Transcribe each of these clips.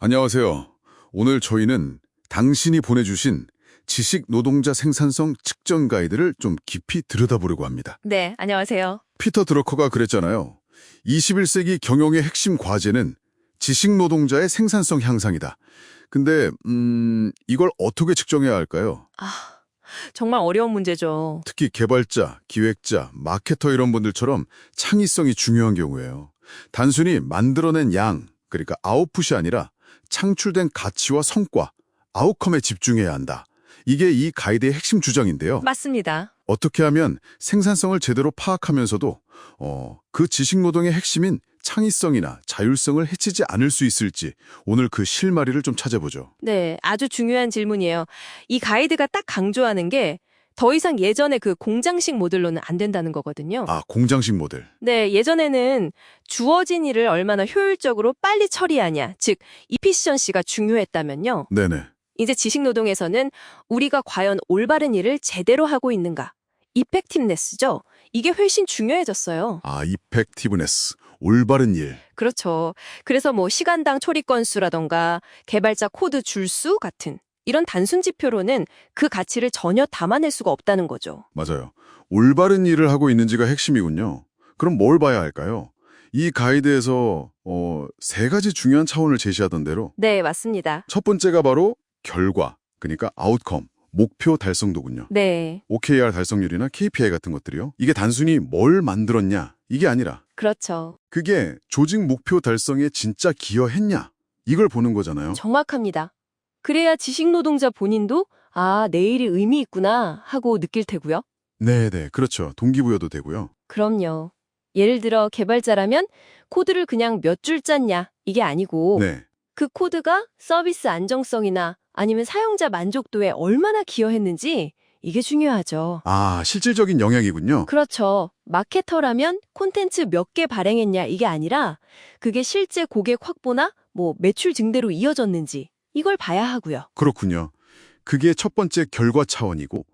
안녕하세요. 오늘 저희는 당신이 보내주신 지식 노동자 생산성 측정 가이드를 좀 깊이 들여다보려고 합니다. 네, 안녕하세요. 피터 드러커가 그랬잖아요. 21세기 경영의 핵심 과제는 지식 노동자의 생산성 향상이다. 근데 음, 이걸 어떻게 측정해야 할까요? 아, 정말 어려운 문제죠. 특히 개발자, 기획자, 마케터 이런 분들처럼 창의성이 중요한 경우에요. 단순히 만들어낸 양, 그러니까 아웃풋이 아니라 창출된 가치와 성과, 아웃컴에 집중해야 한다. 이게 이 가이드의 핵심 주장인데요. 맞습니다. 어떻게 하면 생산성을 제대로 파악하면서도 어, 그 지식노동의 핵심인 창의성이나 자율성을 해치지 않을 수 있을지 오늘 그 실마리를 좀 찾아보죠. 네, 아주 중요한 질문이에요. 이 가이드가 딱 강조하는 게 더 이상 예전의 그 공장식 모델로는 안 된다는 거거든요. 아, 공장식 모델. 네, 예전에는 주어진 일을 얼마나 효율적으로 빨리 처리하냐, 즉 이피시언시가 중요했다면요. 네네. 이제 지식노동에서는 우리가 과연 올바른 일을 제대로 하고 있는가, 이펙티브네스죠. 이게 훨씬 중요해졌어요. 아, 이펙티브네스. 올바른 일. 그렇죠. 그래서 뭐 시간당 처리 건수라던가 개발자 코드 줄수 같은 이런 단순 지표로는 그 가치를 전혀 담아낼 수가 없다는 거죠. 맞아요. 올바른 일을 하고 있는지가 핵심이군요. 그럼 뭘 봐야 할까요? 이 가이드에서 어, 세 가지 중요한 차원을 제시하던 대로 네, 맞습니다. 첫 번째가 바로 결과, 그러니까 아웃컴, 목표 달성도군요. 네, OKR 달성률이나 KPI 같은 것들이요. 이게 단순히 뭘 만들었냐 이게 아니라 그렇죠. 그게 조직 목표 달성에 진짜 기여했냐 이걸 보는 거잖아요. 정확합니다. 그래야 지식 노동자 본인도 아, 내일이 의미 있구나 하고 느낄 테고요. 네네, 그렇죠. 동기부여도 되고요. 그럼요. 예를 들어 개발자라면 코드를 그냥 몇 줄 짰냐 이게 아니고 네, 그 코드가 서비스 안정성이나 아니면 사용자 만족도에 얼마나 기여했는지 이게 중요하죠. 아 실질적인 영향이군요. 그렇죠. 마케터라면 콘텐츠 몇 개 발행했냐 이게 아니라 그게 실제 고객 확보나 뭐 매출 증대로 이어졌는지 이걸 봐야 하고요. 그렇군요. 그게 첫 번째 결과 차원이고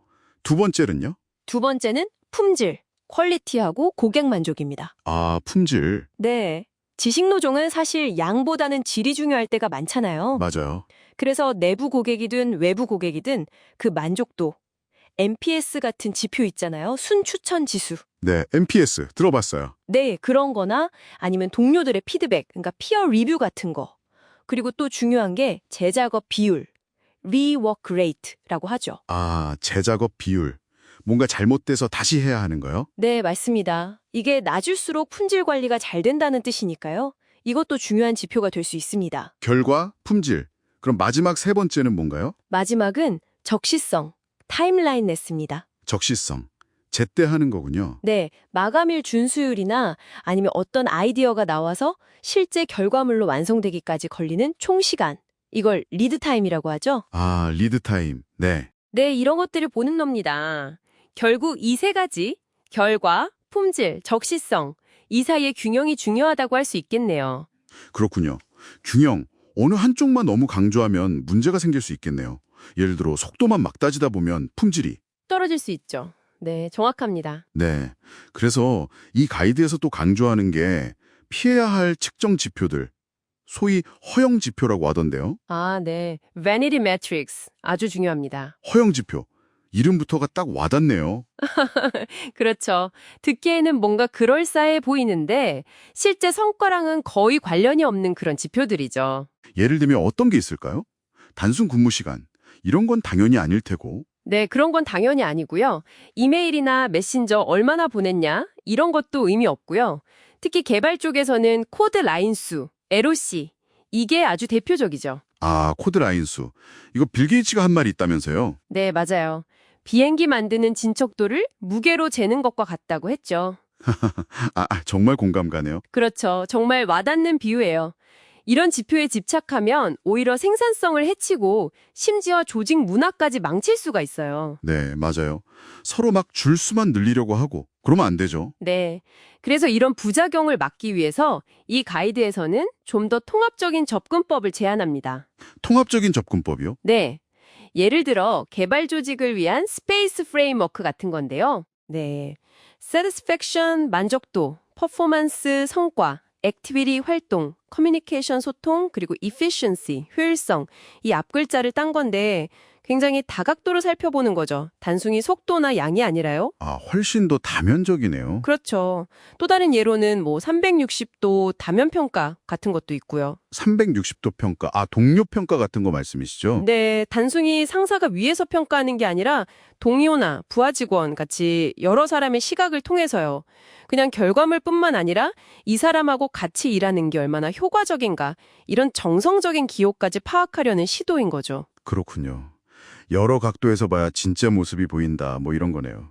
두 번째는요? 두 번째는 품질, 퀄리티하고 고객 만족입니다. 아 품질 네. 지식노종은 사실 양보다는 질이 중요할 때가 많잖아요. 맞아요. 그래서 내부 고객이든 외부 고객이든 그 만족도, NPS 같은 지표 있잖아요. 순추천 지수. 네, NPS 들어봤어요. 네, 그런 거나 아니면 동료들의 피드백, 그러니까 피어 리뷰 같은 거. 그리고 또 중요한 게 제작업 비율, rework rate라고 하죠. 아 제작업 비율. 뭔가 잘못돼서 다시 해야 하는 거요? 네, 맞습니다. 이게 낮을수록 품질 관리가 잘 된다는 뜻이니까요. 이것도 중요한 지표가 될 수 있습니다. 결과, 품질. 그럼 마지막 세 번째는 뭔가요? 마지막은 적시성, 타임라인네스입니다. 적시성. 제때 하는 거군요. 네, 마감일 준수율이나 아니면 어떤 아이디어가 나와서 실제 결과물로 완성되기까지 걸리는 총 시간. 이걸 리드 타임이라고 하죠. 아, 리드 타임. 네. 네, 이런 것들을 보는 겁니다. 결국 이 세 가지, 결과, 품질, 적시성, 이 사이의 균형이 중요하다고 할 수 있겠네요. 그렇군요. 균형. 어느 한쪽만 너무 강조하면 문제가 생길 수 있겠네요. 예를 들어 속도만 막 따지다 보면 품질이. 떨어질 수 있죠. 네, 정확합니다. 네. 그래서 이 가이드에서 또 강조하는 게 피해야 할 측정 지표들. 소위 허용 지표라고 하던데요. 아, 네. Vanity Metrics. 아주 중요합니다. 허용 지표. 이름부터가 딱 와닿네요. 그렇죠. 듣기에는 뭔가 그럴싸해 보이는데 실제 성과랑은 거의 관련이 없는 그런 지표들이죠. 예를 들면 어떤 게 있을까요? 단순 근무 시간. 이런 건 당연히 아닐 테고. 네, 그런 건 당연히 아니고요. 이메일이나 메신저 얼마나 보냈냐? 이런 것도 의미 없고요. 특히 개발 쪽에서는 코드 라인 수, LOC. 이게 아주 대표적이죠. 아, 코드 라인 수. 이거 빌 게이츠가 한 말이 있다면서요. 네, 맞아요. 비행기 만드는 진척도를 무게로 재는 것과 같다고 했죠. 아, 아, 정말 공감 가네요. 그렇죠. 정말 와닿는 비유예요. 이런 지표에 집착하면 오히려 생산성을 해치고 심지어 조직 문화까지 망칠 수가 있어요. 네, 맞아요. 서로 막 줄 수만 늘리려고 하고 그러면 안 되죠. 네. 그래서 이런 부작용을 막기 위해서 이 가이드에서는 좀 더 통합적인 접근법을 제안합니다. 통합적인 접근법이요? 네. 예를 들어 개발 조직을 위한 스페이스 프레임워크 같은 건데요. 네. satisfaction, 만족도, 퍼포먼스, 성과, 액티비티 활동, 커뮤니케이션 소통, 그리고 efficiency, 효율성 이 앞글자를 딴 건데 굉장히 다각도로 살펴보는 거죠. 단순히 속도나 양이 아니라요. 아, 훨씬 더 다면적이네요. 그렇죠. 또 다른 예로는 뭐 360도 다면 평가 같은 것도 있고요. 360도 평가, 아, 동료 평가 같은 거 말씀이시죠? 네, 단순히 상사가 위에서 평가하는 게 아니라 동료나 부하 직원 같이 여러 사람의 시각을 통해서요. 그냥 결과물뿐만 아니라 이 사람하고 같이 일하는 게 얼마나 효과적인가 이런 정성적인 기호까지 파악하려는 시도인 거죠. 그렇군요. 여러 각도에서 봐야 진짜 모습이 보인다, 뭐 이런 거네요.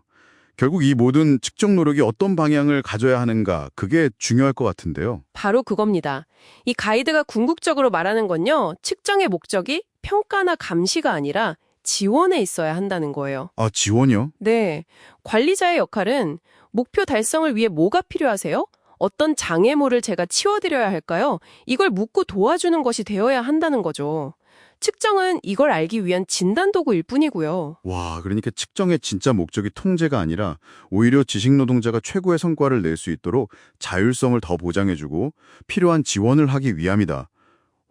결국 이 모든 측정 노력이 어떤 방향을 가져야 하는가, 그게 중요할 것 같은데요. 바로 그겁니다. 이 가이드가 궁극적으로 말하는 건요. 측정의 목적이 평가나 감시가 아니라 지원에 있어야 한다는 거예요. 아, 지원이요? 네. 관리자의 역할은 목표 달성을 위해 뭐가 필요하세요? 어떤 장애물을 제가 치워드려야 할까요? 이걸 묻고 도와주는 것이 되어야 한다는 거죠. 측정은 이걸 알기 위한 진단 도구일 뿐이고요. 와, 그러니까 측정의 진짜 목적이 통제가 아니라 오히려 지식 노동자가 최고의 성과를 낼 수 있도록 자율성을 더 보장해주고 필요한 지원을 하기 위함이다.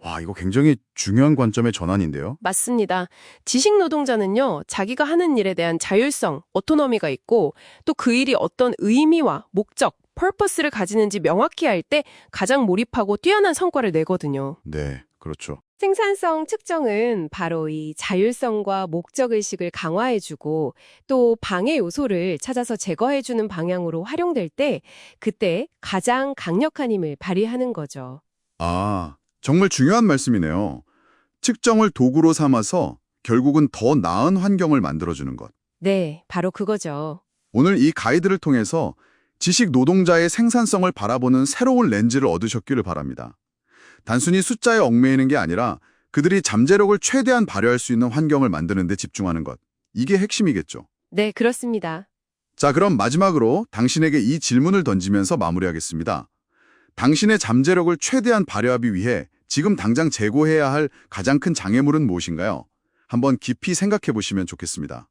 와, 이거 굉장히 중요한 관점의 전환인데요. 맞습니다. 지식 노동자는요, 자기가 하는 일에 대한 자율성, 오토노미가 있고, 또 그 일이 어떤 의미와 목적, 퍼포스를 가지는지 명확히 알 때 가장 몰입하고 뛰어난 성과를 내거든요. 네, 그렇죠. 생산성 측정은 바로 이 자율성과 목적의식을 강화해주고 또 방해 요소를 찾아서 제거해주는 방향으로 활용될 때 그때 가장 강력한 힘을 발휘하는 거죠. 아, 정말 중요한 말씀이네요. 측정을 도구로 삼아서 결국은 더 나은 환경을 만들어주는 것. 네, 바로 그거죠. 오늘 이 가이드를 통해서 지식 노동자의 생산성을 바라보는 새로운 렌즈를 얻으셨기를 바랍니다. 단순히 숫자에 얽매이는 게 아니라 그들이 잠재력을 최대한 발휘할 수 있는 환경을 만드는 데 집중하는 것. 이게 핵심이겠죠. 네, 그렇습니다. 자, 그럼 마지막으로 당신에게 이 질문을 던지면서 마무리하겠습니다. 당신의 잠재력을 최대한 발휘하기 위해 지금 당장 제고해야 할 가장 큰 장애물은 무엇인가요? 한번 깊이 생각해 보시면 좋겠습니다.